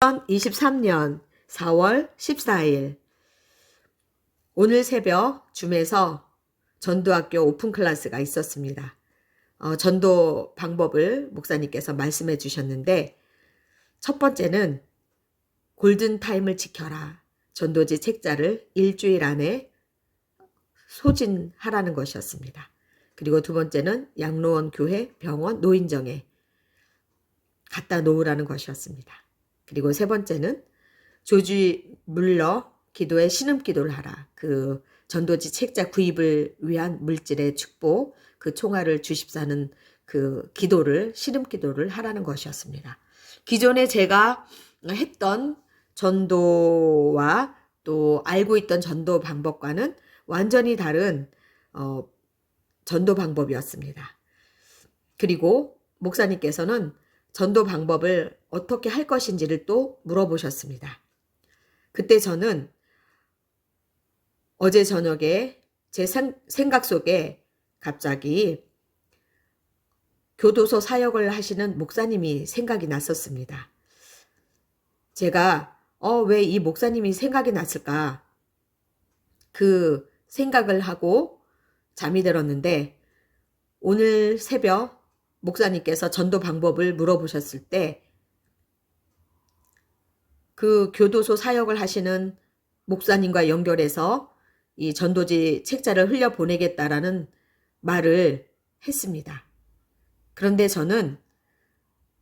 2023년 4월 14일 오늘 새벽 줌에서 전도학교 오픈 클래스가 있었습니다. 어, 전도 방법을 목사님께서 말씀해 주셨는데 첫 번째는 골든 타임을 지켜라. 전도지 책자를 일주일 안에 소진하라는 것이었습니다. 그리고 두 번째는 양로원 교회, 병원, 노인정에 갖다 놓으라는 것이었습니다. 그리고 세 번째는 조지 물러 기도에 신음 기도를 하라. 그 전도지 책자 구입을 위한 물질의 축복, 그 총알을 주십사는 그 기도를 신음 기도를 하라는 것이었습니다. 기존에 제가 했던 전도와 또 알고 있던 전도 방법과는 완전히 다른 어, 전도 방법이었습니다. 그리고 목사님께서는 전도 방법을 어떻게 할 것인지를 또 물어보셨습니다. 그때 저는 어제 저녁에 제 생각 속에 갑자기 교도소 사역을 하시는 목사님이 생각이 났었습니다. 제가 어, 왜 이 목사님이 생각이 났을까? 그 생각을 하고 잠이 들었는데 오늘 새벽 목사님께서 전도 방법을 물어보셨을 때 그 교도소 사역을 하시는 목사님과 연결해서 이 전도지 책자를 흘려 보내겠다라는 말을 했습니다. 그런데 저는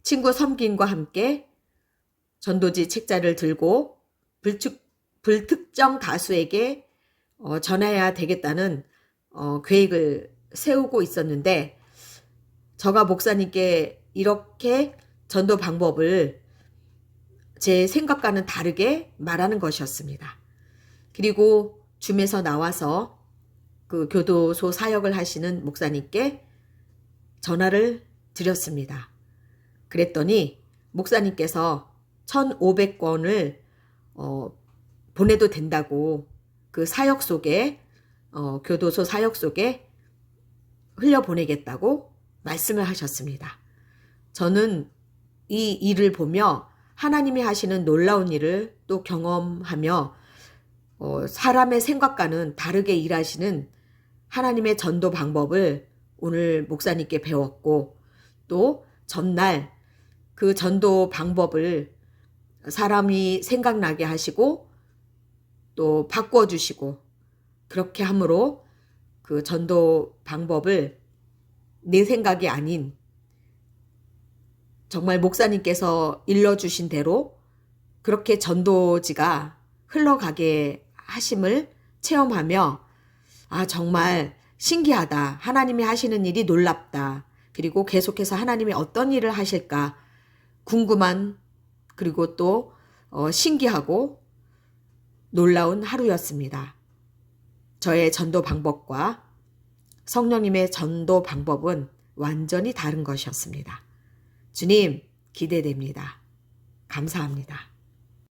친구 섬김과 함께 전도지 책자를 들고 불특, 불특정 다수에게 어, 전해야 되겠다는 어, 계획을 세우고 있었는데 저가 목사님께 이렇게 전도 방법을 제 생각과는 다르게 말하는 것이었습니다. 그리고 줌에서 나와서 그 교도소 사역을 하시는 목사님께 전화를 드렸습니다. 그랬더니 목사님께서 1,500권을 어, 보내도 된다고 그 사역 속에 어, 교도소 사역 속에 흘려 보내겠다고 말씀을 하셨습니다. 저는 이 일을 보며 하나님이 하시는 놀라운 일을 또 경험하며 어, 사람의 생각과는 다르게 일하시는 하나님의 전도 방법을 오늘 목사님께 배웠고 또 전날 그 전도 방법을 사람이 생각나게 하시고 또 바꿔주시고 그렇게 함으로 그 전도 방법을 내 생각이 아닌 정말 목사님께서 일러주신 대로 그렇게 전도지가 흘러가게 하심을 체험하며 아, 정말 신기하다. 하나님이 하시는 일이 놀랍다. 그리고 계속해서 하나님이 어떤 일을 하실까 궁금한 그리고 또 어, 신기하고 놀라운 하루였습니다. 저의 전도 방법과 성령님의 전도 방법은 완전히 다른 것이었습니다. 주님, 기대됩니다. 감사합니다.